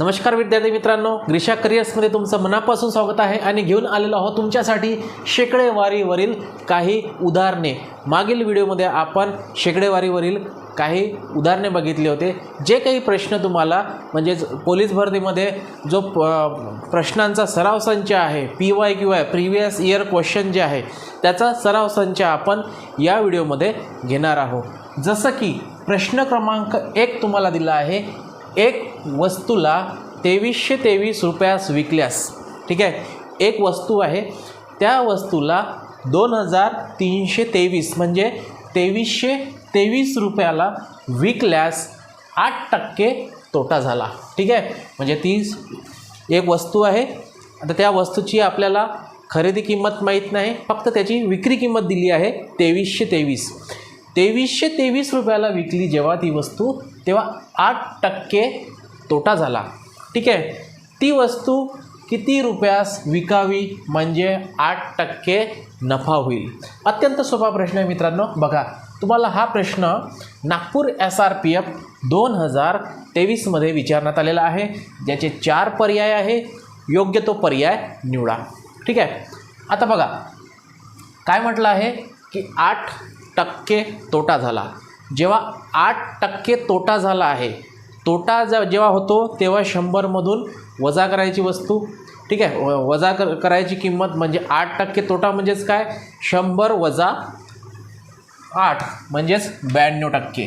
नमस्कार विद्यार्थी मित्रांनो ग्रीषा करिअर्समध्ये तुमचं मनापासून स्वागत आहे आणि घेऊन आलेलो आहोत तुमच्यासाठी शेकडेवारीवरील काही उदाहरणे. मागील व्हिडिओमध्ये आपण शेकडेवारीवरील काही उदाहरणे बघितली होते. जे काही प्रश्न तुम्हाला म्हणजेच पोलीस भरतीमध्ये जो प प्रश्नांचा सराव संच आहे P Y Q I previous year question जे आहे त्याचा सराव संच आपण या व्हिडिओमध्ये घेणार आहोत. जसं की प्रश्न क्रमांक एक तुम्हाला दिला आहे एक वस्तूला तेवीसशे तेवीस रुपयास विकल्यास ठीक आहे? एक वस्तू आहे त्या वस्तूला दोन हजार तीनशे तेवीस म्हणजे तेवीसशे तेवीस रुपयाला विकल्यास आठ टक्के तोटा झाला ठीक आहे? म्हणजे ती एक वस्तू आहे आता त्या वस्तूची आपल्याला खरेदी किंमत माहीत नाही फक्त त्याची विक्री किंमत दिली आहे तेवीसशे तेवीस. तेवीसशे तेवीस रुपयाला विकली जेव्हा ती वस्तू तेव्हा आठ टक्के तोटा झाला. ठीक आहे? ती वस्तू किती रुपयास विकावी म्हणजे आठ टक्के नफा होईल? अत्यंत सोपा प्रश्न आहे मित्रांनो. बघा तुम्हाला हा प्रश्न Nagpur S R P F दोन हजार तेवीसमध्ये विचारण्यात आलेला आहे. ज्याचे चार पर्याय आहे. योग्य तो पर्याय निवडा. ठीक आहे? आता बघा काय म्हटलं आहे की आठ टक्के तोटा झाला. जेव्हा आठ टक्के तोटा झाला आहे तोटा ज जेव्हा होतो तेव्हा शंभरमधून वजा करायची वस्तू ठीक आहे? व वजा कर करायची किंमत म्हणजे आठ टक्के तोटा म्हणजेच काय? शंभर वजा आठ म्हणजेच ब्याण्णव टक्के.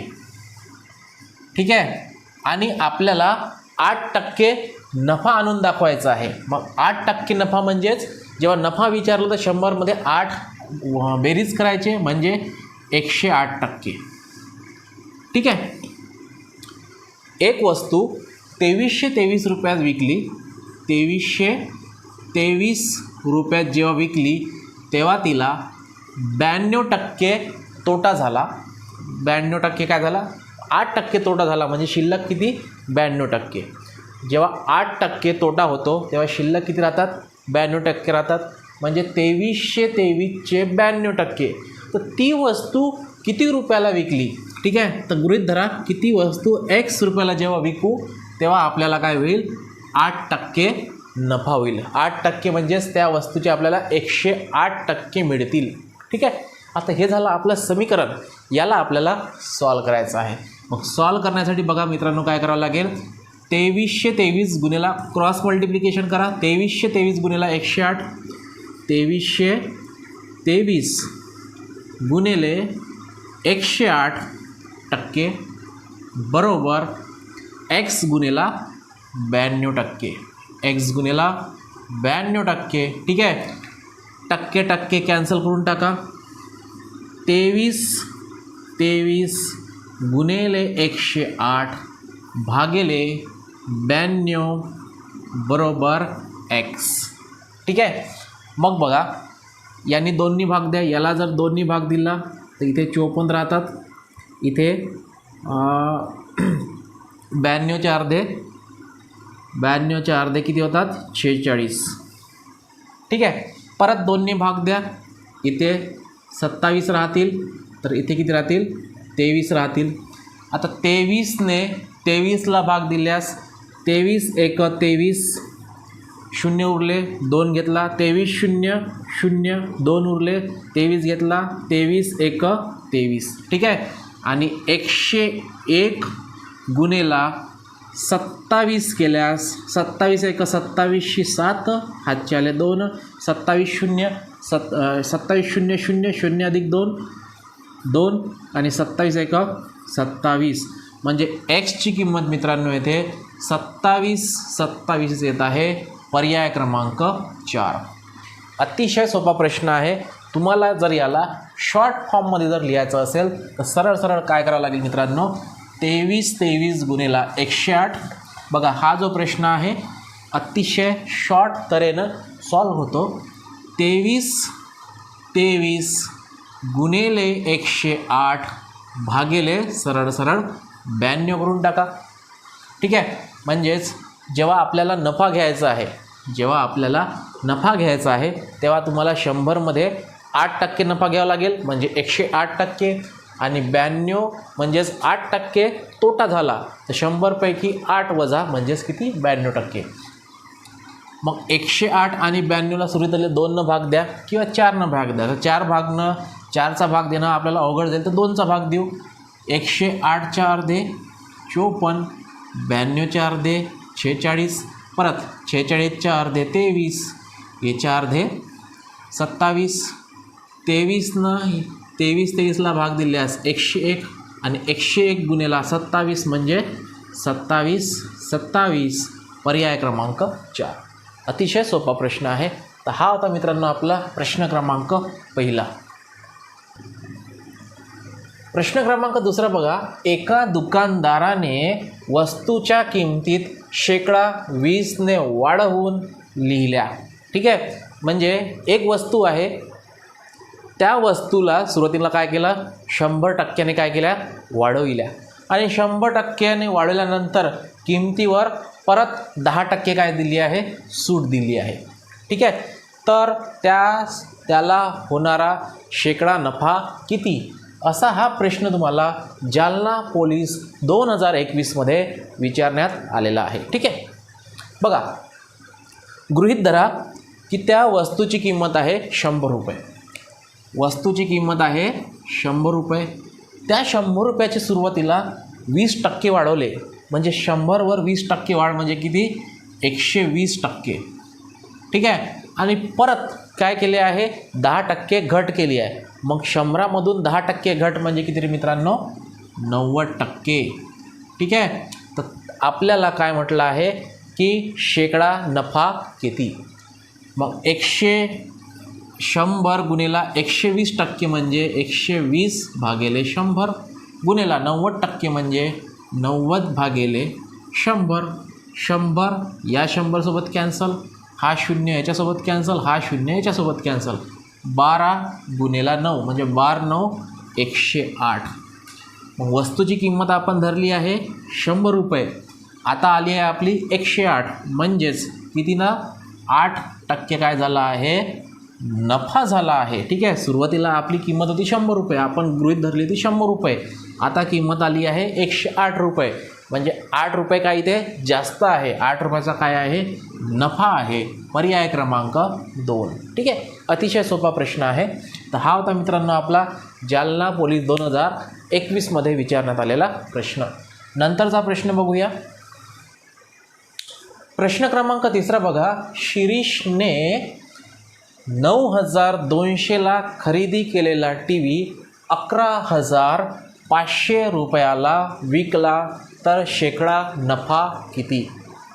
ठीक आहे? आणि आपल्याला आठ टक्के नफा आणून दाखवायचा आहे. मग आठ टक्के नफा म्हणजेच जेव्हा नफा विचारलं तर शंभरमध्ये आठ बेरीज करायचे म्हणजे एकशे आठ टक्के. ठीक आहे? एक वस्तू तेवीसशे तेवीस रुपयात विकली तेवीसशे तेवीस रुपयात जेव्हा विकली तेव्हा तिला ब्याण्णव टक्के तोटा झाला. ब्याण्णव टक्के काय झाला? आठ टक्के तोटा झाला म्हणजे शिल्लक किती? ब्याण्णव टक्के. जेव्हा आठ टक्के तोटा होतो तेव्हा शिल्लक किती राहतात? ब्याण्णव टक्के राहतात. म्हणजे तेवीसशे तेवीसचे ब्याण्णव टक्के. तर ती वस्तू किती रुपयाला विकली? ठीक आहे? तर गृहित धरा किती वस्तू एक्स रुपयाला जेव्हा विकू तेव्हा आपल्याला काय होईल? आठ टक्के नफा होईल. आठ टक्के म्हणजेच त्या वस्तूचे आपल्याला एकशे आठ टक्के मिळतील. ठीक आहे? आता हे झालं आपलं समीकरण. याला आपल्याला सॉल्व करायचं आहे. मग सॉल्व करण्यासाठी बघा मित्रांनो काय करावं लागेल? तेवीसशे तेवीस गुन्हेला क्रॉस मल्टिप्लिकेशन करा. तेवीसशे तेवीस गुन्हेला एकशे आठ. तेवीसशे तेवीस गुणेले एकशे आठ. टक्के बरोबर एक्स गुन्हेला ब्याण्णव टक्के. एक्स गुन्हेला ब्याण्णव टक्के. ठीक आहे? टक्के टक्के कॅन्सल करून टाका. तेवीस तेवीस गुन्हेले एकशे आठ भागेले ब्याण्णव बरोबर एक्स. ठीक आहे? मग बघा यांनी दोन्ही भाग द्या. याला जर दोन्ही भाग दिला तर इथे चोपन्न राहतात. इथे ब्याण्णवचे अर्धे ब्याण्णवचे अर्धे किती होतात? शेहेचाळीस. ठीक आहे? परत दोन्ही भाग द्या. इथे सत्तावीस राहतील तर इथे किती राहतील? तेवीस राहतील. आता तेवीसने तेवीसला भाग दिल्यास तेवीस एक तेवीस शून्य उरले दोन घेतला. तेवीस शून्य शून्य दोन उरले तेवीस घेतला. तेवीस एक तेवीस. ठीक आहे? आणि एकशे एक गुन्हेला सत्तावीस केल्यास सत्तावीस एक सत्तावीसशे सात हातचे आले दोन सत्तावीस शून्य सत् सत्तावीस शून्य शून्य शून्य अधिक दोन दोन आणि सत्तावीस एक सत्तावीस. म्हणजे एक्सची किंमत मित्रांनो येथे सत्तावीस सत्तावीस येत आहे. पर्याय क्रमांक चार. अतिशय सोपा प्रश्न आहे. तुम्हाला जर याला शॉर्ट फॉर्ममध्ये जर लिहायचं असेल तर सरळ सरळ काय करावं लागेल मित्रांनो? तेवीस तेवीस गुन्हेला एकशे आठ. बघा हा जो प्रश्न आहे अतिशय शॉर्ट तऱ्हेनं सॉल्व होतो. तेवीस तेवीस गुणेले एकशे आठ भागेले सरळ सरळ ब्याण्णव करून टाका. ठीक आहे? म्हणजेच जेव्हा आपल्याला नफा घ्यायचा आहे जेव्हा आपल्याला नफा घ्यायचा आहे तेव्हा तुम्हाला शंभरमध्ये आठ टक्के नफा घ्यावा लागेल म्हणजे एकशे आठ टक्के. आणि ब्याण्णव म्हणजेच आठ टक्के तोटा झाला तर शंभरपैकी आठ वजा म्हणजेच किती? ब्याण्णव टक्के. मग एकशे आठ आणि ब्याण्णवला सुरुवातीला दोननं भाग द्या किंवा चारनं भाग द्या. तर चार भागनं चारचा भाग देणं आपल्याला अवघड जाईल तर दोनचा भाग देऊ. एकशे आठ चार चोपन्न. ब्याण्णव चार दे छेचाळीस. परत छेचाळीस चार तेवीस. हे चार सत्तावीस. तेवीसनं तेवीस तेवीसला भाग दिल्यास एकशे एक आणि एकशे एक गुन्हेला सत्तावीस म्हणजे सत्तावीस सत्तावीस. पर्याय क्रमांक चार. अतिशय सोपा प्रश्न आहे. तर हा होता मित्रांनो आपला प्रश्न क्रमांक पहिला. प्रश्न क्रमांक दुसरा बघा. एका दुकानदाराने वस्तूच्या किमतीत शेकडा वीसने वाढवून लिहिल्या. ठीक आहे? म्हणजे एक वस्तू आहे त्या वस्तूला सुरुवातीला काय केलं? शंभर टक्क्याने काय केल्या? वाढविल्या. आणि शंभर टक्क्याने वाढवल्यानंतर किमतीवर परत दहा टक्के काय दिली आहे? सूट दिली आहे. ठीक आहे? तर त्या त्याला होणारा शेकडा नफा किती? असा हा प्रश्न तुम्हाला जालना पोलीस दोन हजार एकवीसमध्ये विचारण्यात आलेला आहे. ठीक आहे? बघा गृहीत धरा की त्या वस्तूची किंमत आहे शंभर रुपये. वस्तूची किंमत आहे शंभर रुपये. त्या शंभर रुपयाची सुरुवातीला वीस टक्के वाढवले. म्हणजे शंभरवर वीस टक्के वाढ म्हणजे किती? एकशे वीस टक्के. ठीक आहे? आणि परत काय केले आहे? दहा टक्के घट केली आहे. मग शंभरामधून दहा टक्के घट म्हणजे किती रे मित्रांनो? नव्वद टक्के. ठीक आहे? तर आपल्याला काय म्हटलं आहे? की शेकडा नफा किती? मग एकशे शंभर गुन्हेला एकशे वीस टक्के म्हणजे एकशे वीस भागेले शंभर गुन्हेला नव्वद टक्के म्हणजे नव्वद भागेले शंभर. शंभर या शंभरसोबत कॅन्सल हा शून्य याच्यासोबत कॅन्सल हा शून्य याच्यासोबत कॅन्सल. बारा गुन्हेला नऊ म्हणजे बार नऊ एकशे आठ. मग वस्तूची किंमत आपण धरली आहे शंभर रुपये. आता आली आहे आपली एकशे आठ. म्हणजेच कितीनं? आठ टक्के काय झालं आहे? नफा झाला आहे. ठीक आहे? सुरुवातीला आपली किंमत होती शंभर रुपये. आपण गृहित धरली होती शंभर रुपये. आता किंमत आली आहे एकशे आठ रुपये. म्हणजे आठ रुपये काय इथे? जास्त आहे. आठ रुपयाचा काय आहे? नफा आहे. पर्याय क्रमांक दोन. ठीक आहे? अतिशय सोपा प्रश्न आहे. तर हा होता मित्रांनो आपला जालना पोलीस दोन हजार एकवीसमध्ये विचारण्यात आलेला प्रश्न. नंतरचा प्रश्न बघूया. प्रश्न क्रमांक तिसरा बघा. शिरीषने नऊ हजार दोनशेला खरेदी केलेला टी व्ही अकरा हजार पाचशे रुपयाला विकला तर शेकडा नफा किती?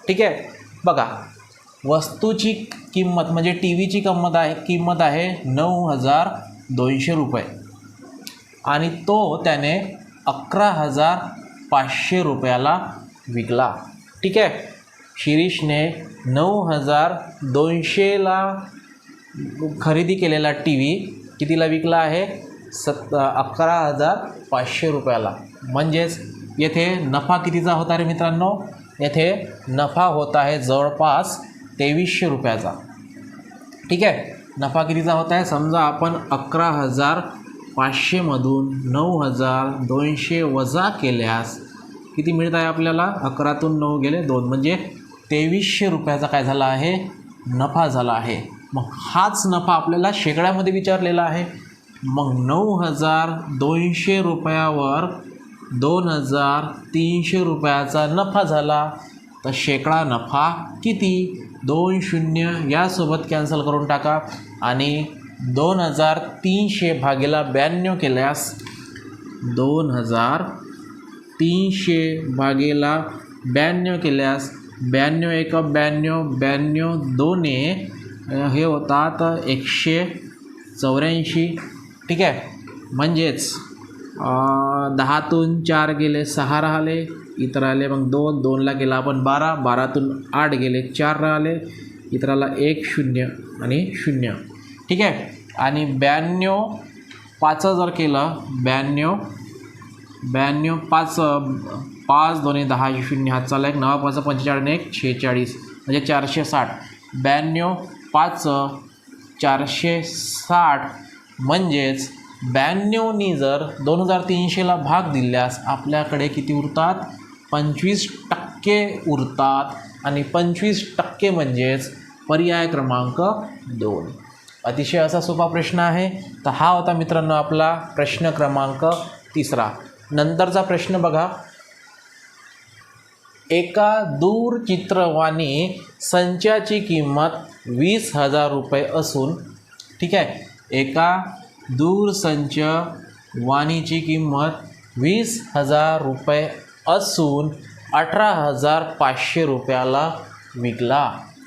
ठीक आहे? बघा वस्तूची किंमत म्हणजे टी व्हीची किंमत आहे किंमत आहे नऊ हजार दोनशे रुपये. आणि तो त्याने अकरा हजार पाचशे रुपयाला विकला. ठीक आहे? शिरीषने नऊ हजार दोनशेला खरेदी केलेला टी व्ही कितीला विकला आहे? सत अकरा हजार पाचशे रुपयाला. म्हणजेच येथे नफा कितीचा होता रे मित्रांनो? येथे नफा होत आहे जवळपास तेवीसशे रुपयाचा. ठीक आहे? नफा कितीचा होत आहे? समजा आपण अकरा हजार पाचशेमधून नऊ हजार दोनशे वजा केल्यास किती मिळत आहे आपल्याला? अकरातून नऊ गेले दोन. म्हणजे तेवीसशे रुपयाचा काय झाला आहे? नफा झाला आहे. मग हाच नफा आपल्याला शेकड्यामध्ये विचारलेला आहे. मग नऊ हजार दोनशे रुपयावर दोन हजार तीनशे रुपयाचा नफा झाला. तर शेकडा नफा किती? दोन शून्य यासोबत कॅन्सल करून टाका. आणि दोन हजार तीनशे भागेला ब्याण्णव केल्यास दोन हजार तीनशे भागेला ब्याण्णव केल्यास ब्याण्णव एक ब्याण्णव ब्याण्णव दोने हे होतात एकशे चौऱ्याऐंशी. ठीक आहे? म्हणजेच दहातून चार गेले सहा राहिले इतर आले मग दोन दोनला गेला आपण बारा बारातून आठ गेले चार राहिले इतराला एक शून्य आणि शून्य. ठीक आहे? आणि ब्याण्णव पाच जर केलं ब्याण्णव ब्याण्णव पाच पाच दोन्ही दहा शून्य हात चालला एक नवा पाच पंचेचाळीस एक शेहेचाळीस म्हणजे चारशे साठ. ब्याण्णव पाच चारशे साठ. म्हणजेच ब्याण्णवनी जर दोन हजार तीनशेला भाग दिल्यास आपल्याकडे किती उरतात? पंचवीस टक्के उरतात आणि पंचवीस टक्के म्हणजेच पर्याय क्रमांक दोन. अतिशय असा सोपा प्रश्न आहे. तर हा होता मित्रांनो आपला प्रश्न क्रमांक तिसरा. नंतरचा प्रश्न बघा. एका दूरचित्रवाणी संचाची किंमत वीस हजार रुपये असून ठीक आहे एका दूरसंच वाणीची किंमत वीस हजार रुपये असून अठरा हजार पाचशे रुपयाला विकला.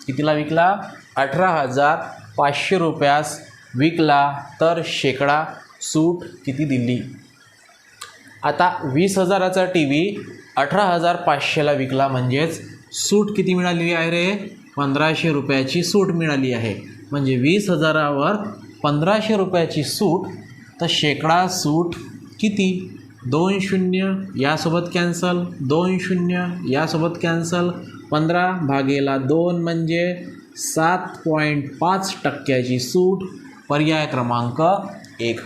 कितीला विकला? अठरा हजार पाचशे रुपयास विकला. तर शेकडा सूट किती दिली? आता वीस हजाराचा टी व्ही अठरा हजार पाचशेला विकला म्हणजेच सूट किती मिळाली आहे रे? पंधराशे रुपयाची सूट मिळाली आहे. म्हणजे वीस हजारावर पंधराशे रुपयाची सूट तर शेकडा सूट किती? दोन शून्य यासोबत कॅन्सल दोन शून्य यासोबत कॅन्सल पंधरा भागेला दोन म्हणजे सात पॉईंट पाच टक्क्याची सूट. पर्याय क्रमांक एक.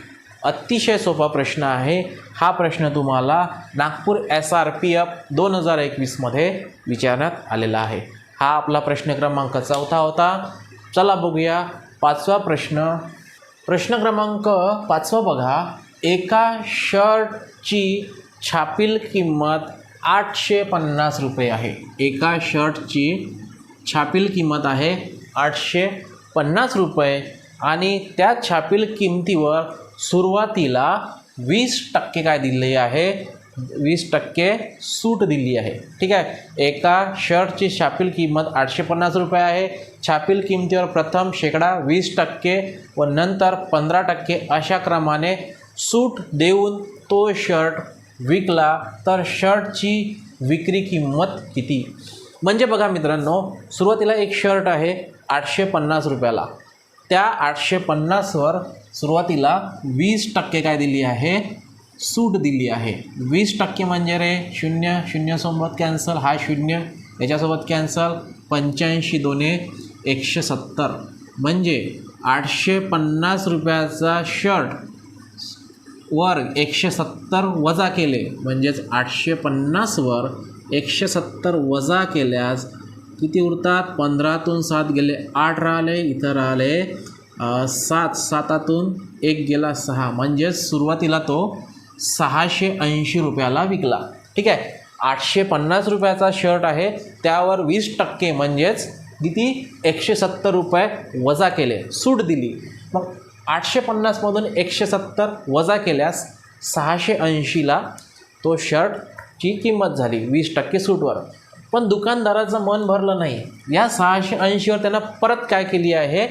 अतिशय सोपा प्रश्न आहे. हा प्रश्न तुम्हाला Nagpur S R P F दोन हजार एकवीसमध्ये विचारण्यात आलेला आहे. हा आपला प्रश्न क्रमांक चौथा होता. चला बघूया पाचवा प्रश्न. प्रश्न क्रमांक पाचवा बघा. एका शर्टची छापील किंमत आठशे पन्नास रुपये आहे. एका शर्टची छापील किंमत आहे आठशे पन्नास रुपये आणि त्या छापील किमतीवर सुरुवातीला वीस टक्के काय दिले आहे? वीस टक्के सूट दिली आहे. ठीक आहे? एका शर्टची छापील किंमत आठशे पन्नास रुपये आहे. छापील किमतीवर प्रथम शेकडा वीस टक्के व नंतर पंधरा टक्के अशा क्रमाने सूट देऊन तो शर्ट विकला तर शर्टची विक्री किंमत किती? म्हणजे बघा मित्रांनो सुरुवातीला एक शर्ट आहे आठशे पन्नास रुपयाला. त्या आठशे पन्नासवर सुरुवातीला वीस टक्के काय दिली आहे? सूट दिली आहे. वीस टक्के म्हणजे रे शून्य शून्यसोबत कॅन्सल हा शून्य याच्यासोबत कॅन्सल पंच्याऐंशी दोने एकशे सत्तर. म्हणजे आठशे पन्नास रुपयाचा शर्ट वर एकशे सत्तर वजा केले. म्हणजेच आठशे पन्नासवर एकशे सत्तर वजा केल्यास किती उरतात? पंधरातून सात गेले आठ राहिले इथं राहिले सात. सातातून एक गेला सहा. म्हणजेच सुरुवातीला तो सहाशे ऐंशी रुपयाला विकला. ठीक आहे? आठशे पन्नास रुपयाचा शर्ट आहे. त्यावर वीस टक्के म्हणजेच किती? एकशे सत्तर रुपये वजा केले. सूट दिली. मग आठशे पन्नासमधून एकशे सत्तर वजा केल्यास सहाशे ऐंशीला तो शर्टची किंमत झाली. वीस टक्के सूटवर. पण दुकानदाराचं मन भरलं नाही. या सहाशे ऐंशीवर त्यांना परत काय केली आहे?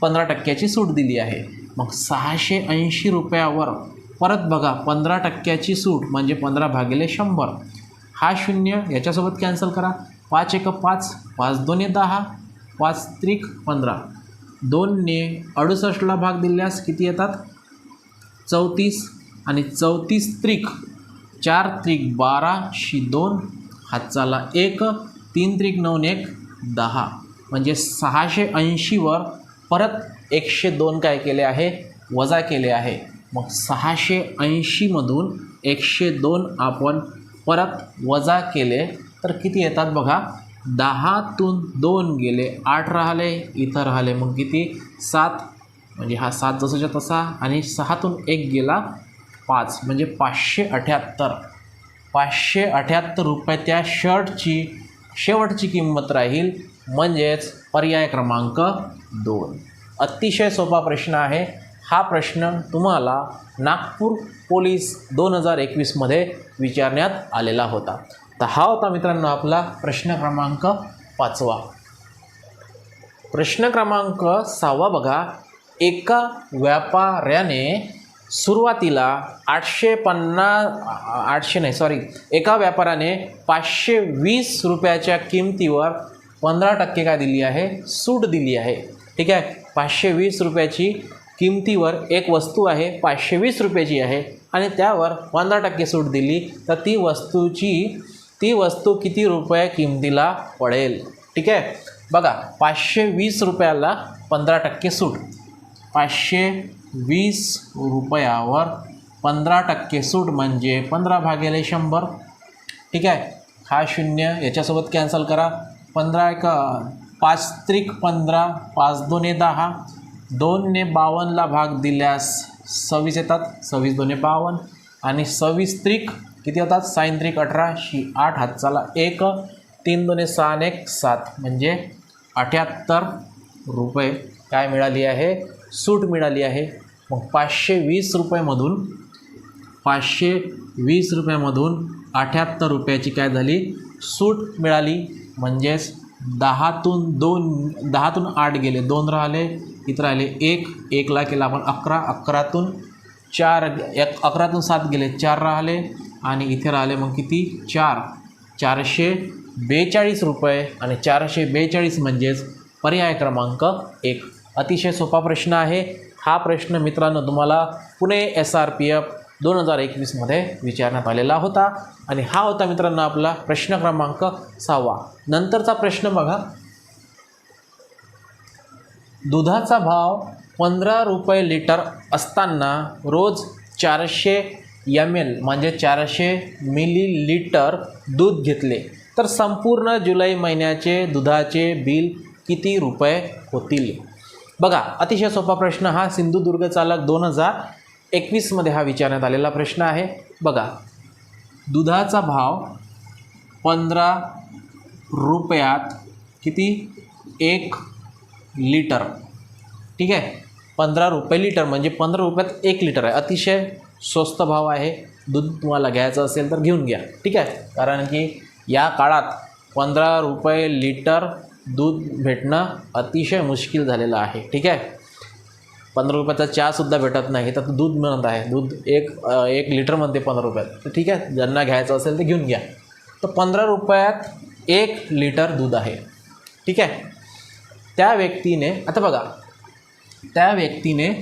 पंधरा टक्क्याची सूट दिली आहे. मग सहाशे ऐंशी रुपयावर परत बघा पंधरा टक्क्याची सूट म्हणजे पंधरा भागिले शंभर. हा शून्य याच्यासोबत कॅन्सल करा. पाच एक पाच पाच दोन्ही दहा पाच त्रिक पंधरा. दोनने अडुसष्टला भाग दिल्यास किती येतात? चौतीस आणि चौतीस त्रिक. चार त्रिक बारा शी दोन हातचाला एक तीन त्रिक नऊ एक दहा. म्हणजे सहाशे ऐंशीवर परत एकशे दोन काय केले आहे? वजा केले आहे. मग सहाशे ऐंशीमधून एकशे दोन आपण परत वजा केले तर किती येतात बघा? दहातून दोन गेले आठ राहिले इथं राहिले. मग किती? सात. म्हणजे हा सात जसाच्या तसा आणि सहातून एक गेला पाच. म्हणजे पाचशे अठ्याहत्तर. पाचशे अठ्याहत्तर रुपये त्या शर्टची शेवटची किंमत राहील. म्हणजेच पर्याय क्रमांक दोन. अतिशय सोपा प्रश्न आहे. हा प्रश्न तुम्हाला नागपूर पोलीस दोन हजार एकवीसमध्ये विचारण्यात आलेला होता. तर हा होता मित्रांनो आपला प्रश्न क्रमांक पाचवा. प्रश्न क्रमांक सहावा बघा. एका व्यापाऱ्याने सुरुवातीला आठशे पन्नास आठशे नाही सॉरी एका व्यापाऱ्याने पाचशे वीस रुपयाच्या किमतीवर पंधरा टक्के काय दिली आहे? सूट दिली आहे. ठीक आहे? पाचशे वीस रुपयाची किमतीवर एक वस्तू आहे पाचशे वीस रुपयाची आहे आणि त्यावर पंधरा टक्के सूट दिली तर ती वस्तूची ती वस्तू किती रुपये किमतीला पडेल? ठीक आहे? बघा पाचशे वीस रुपयाला पंधरा टक्के सूट. पाचशे वीस रुपयावर पंधरा टक्के सूट म्हणजे पंधरा भागेले शंभर. ठीक आहे? हा शून्य याच्यासोबत कॅन्सल करा. पंधरा एक पाच त्रिक पंधरा पाच दोन्ही दहा. दोनने बावन्नला भाग दिल्यास सव्वीस येतात. सव्वीस दोन्ही बावन्न आणि सव्वीस त्रिक किती होतात? साईन त्रिक अठरा. शी आठ हातचाला एक. तीन दोन्ही सहा आणि एक सात. म्हणजे अठ्याहत्तर रुपये काय मिळाली आहे? सूट मिळाली आहे. मग पाचशे वीस रुपयेमधून पाचशे वीस रुपयामधून अठ्याहत्तर रुपयाची काय झाली? सूट मिळाली. म्हणजेच दहातून दोन दहातून आठ गेले. दोन राहिले. इथं राहिले? एक एकला केला आपण अकरा अकरातून चार एक अकरातून सात गेले चार राहिले आणि इथे राहिले मग किती? चार. चारशे बेचाळीस रुपये आणि चारशे बेचाळीस म्हणजेच पर्याय क्रमांक एक. अतिशय सोपा प्रश्न आहे. हा प्रश्न मित्रांनो तुम्हाला Pune S R P F दोन हजार एकवीसमध्ये विचारण्यात आलेला होता. आणि हा होता मित्रांनो आपला प्रश्न क्रमांक सहावा. नंतरचा प्रश्न बघा. दुधाचा भाव पंधरा रुपये लिटर असताना रोज चारशे एम एल म्हणजे चारशे मिली लिटर दूध घेतले. तर संपूर्ण जुलै महिन्याचे दुधाचे बिल किती रुपये होतील? बघा अतिशय सोपा प्रश्न हा. सिंधुदुर्ग चालक दोन हजार एकवीसमध्ये हा विचारण्यात आलेला प्रश्न आहे. बघा दुधाचा भाव पंधरा रुपयात किती? एक लिटर. ठीक आहे? पंधरा रुपये लिटर म्हणजे पंधरा रुपयात एक लिटर आहे. अतिशय स्वस्त भाव आहे. दूध तुम्हाला घ्यायचं असेल तर घेऊन घ्या. ठीक आहे? कारण की या काळात पंधरा रुपये लिटर दूध भेटणं अतिशय मुश्किल झालेलं आहे. ठीक आहे? पंधरा रुपयाचा चहासुद्धा भेटत नाही. तर दूध मिळत आहे. दूध एक एक एक लिटरमध्ये पंधरा रुपयात. तर ठीक आहे? ज्यांना घ्यायचं असेल ते घेऊन घ्या. तर पंधरा रुपयात एक लिटर दूध आहे. ठीक आहे? त्या व्यक्तीने आता बघा त्या व्यक्तीने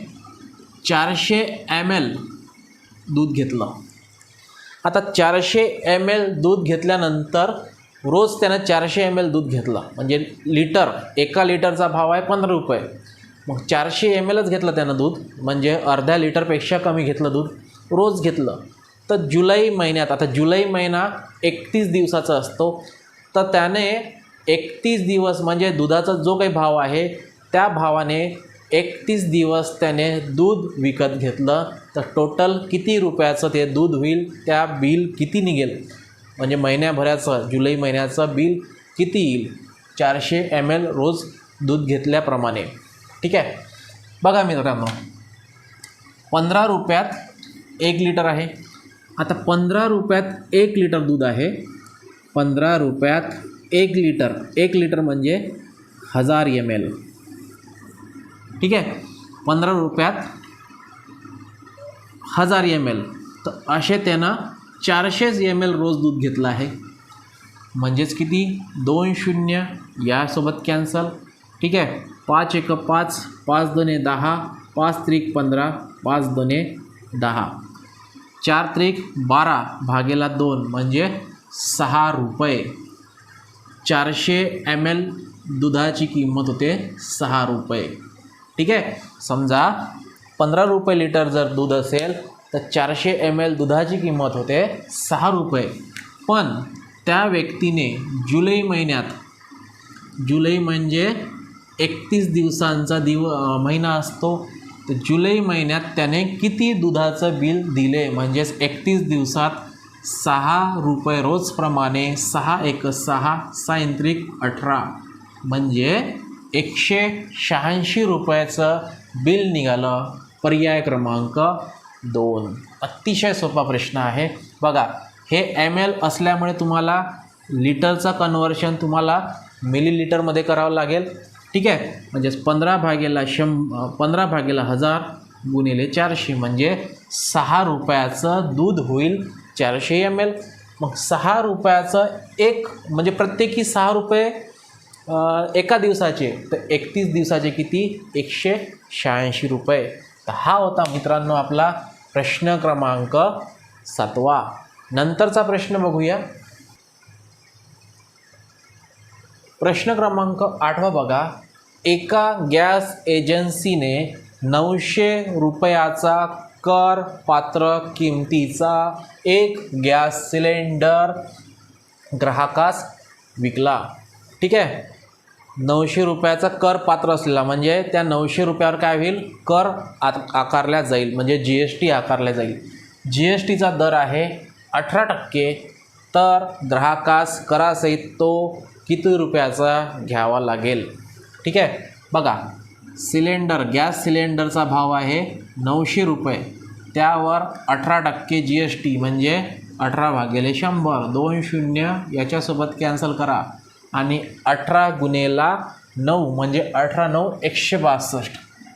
चारशे एम एल दूध घेतलं. आता चारशे एम एल दूध घेतल्यानंतर रोज त्यानं चारशे एम एल दूध घेतलं. म्हणजे लिटर एका लिटरचा भाव आहे पंधरा रुपये. मग चारशे एम एलच घेतलं त्यानं दूध म्हणजे अर्ध्या लिटरपेक्षा कमी घेतलं दूध रोज घेतलं. तर जुलै महिन्यात आता जुलै महिना एकतीस दिवसाचा असतो तर त्याने एकतीस दिवस म्हणजे दुधाचा जो काही भाव आहे त्या भावाने एकतीस दिवस त्याने दूध विकत घेतलं. तर टोटल किती रुपयाचं ते दूध होईल त्या बिल किती निघेल? म्हणजे महिन्याभराचं जुलै महिन्याचं बिल किती येईल? चारशे एम एल रोज दूध घेतल्याप्रमाणे. ठीक आहे? बघा मित्रांनो पंधरा रुपयात एक लिटर आहे. आता पंधरा रुपयात एक लिटर दूध आहे. पंधरा रुपयात एक लिटर एक लिटर म्हणजे हजार एम एल ठीक आहे? पंधरा रुपयात हजार एम एल तर असे त्यानं चारशेच एम एल रोज दूध घेतलं आहे. म्हणजेच किती? दोन शून्य यासोबत कॅन्सल ठीक आहे? पाच एक पाच पाच दोने दहा पाच त्रिक पंधरा पाच दोने दहा. चार त्रिक बारा भागेला दोन म्हणजे सहा रुपये. चारशे एम एल दुधाची किंमत होते सहा रुपये. ठीक आहे? समजा पंधरा रुपये लिटर जर दूध असेल तर चारशे एम एल दुधाची किंमत होते सहा रुपये. पण त्या व्यक्तीने जुलै महिन्यात जुलै म्हणजे एकतीस दिवसांचा दिव महिना असतो. तर जुलै महिन्यात त्याने किती दुधाचं बिल दिले? म्हणजेच एकतीस दिवसात सहा रुपये रोजप्रमाणे सहा एक सहा सायंत्रिक अठरा. म्हणजे एकशे शहाऐंशी रुपयाचं बिल निघालं. पर्याय क्रमांक दोन. अतिशय सोपा प्रश्न आहे. बघा हे एम एल असल्यामुळे तुम्हाला लिटरचं कन्वर्शन तुम्हाला मिलीलिटरमध्ये करावं लागेल. ठीक आहे? म्हणजेच पंधरा भागेला शं पंधरा भागेला हजार गुणिले चारशे म्हणजे सहा रुपयाचं दूध होईल चारशे एम एल मग सहा रुपयाचं एक म्हणजे प्रत्येकी सहा रुपये एका दिवसाचे. तर एकतीस दिवसाचे किती? एकशे शहाऐंशी रुपये. तर हा होता मित्रांनो आपला प्रश्न क्रमांक सातवा. नंतरचा प्रश्न बघूया. प्रश्न क्रमांक आठवा बघा. एका गॅस एजन्सीने नऊशे रुपयाचा कर पात्र किमतीचा एक गॅस सिलेंडर ग्राहकास विकला. ठीक आहे? नऊशे रुपयाचा कर पात्र असलेला म्हणजे त्या नऊशे रुपयावर काय होईल? कर आत आकारल्या जाईल म्हणजे जी एस टी आकारल्या जाईल. जी एस टीचा दर आहे अठरा टक्के तर ग्राहकास करासहित तो किती रुपयाचा घ्यावा लागेल? ठीक आहे? बघा सिलेंडर गॅस सिलेंडरचा भाव आहे नऊशे रुपये. त्यावर अठरा टक्के जी एस टी म्हणजे अठरा भागिले शंभर. दोन शून्य याच्यासोबत कॅन्सल करा. आणि अठरा गुन्हेला नऊ म्हणजे अठरा नऊ एकशे बासष्ट.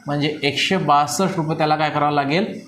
म्हणजे एकशे बासष्ट रुपये त्याला काय करावं लागेल?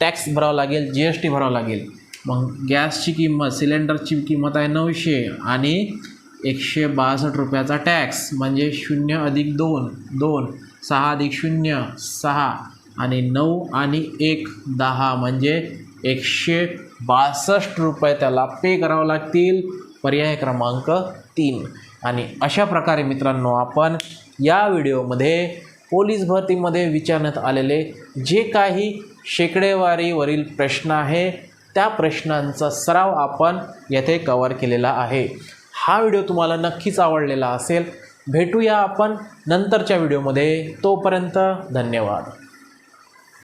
टॅक्स भरावा लागेल जी एस टी भरावं लागेल. मग गॅसची किंमत सिलेंडरची किंमत आहे नऊशे आणि एकशे बासष्ट रुपयाचा टॅक्स म्हणजे शून्य अधिक दोन दोन सहा अधिक शून्य सहा. आणि नऊ आणि एक दहा म्हणजे एकशे बासष्ट रुपये त्याला पे करावं लागतील. पर्याय क्रमांक तीन. आणि अशा प्रकारे मित्रांनो आपण या व्हिडिओमध्ये पोलीस भरतीमध्ये विचारण्यात आलेले जे काही शेकडेवारीवरील प्रश्न आहे त्या प्रश्नांचा सराव आपण येथे कवर केलेला आहे. हा व्हिडिओ तुम्हाला नक्कीच आवडलेला असेल. भेटूया आपण नंतरच्या व्हिडिओमध्ये. तोपर्यंत धन्यवाद.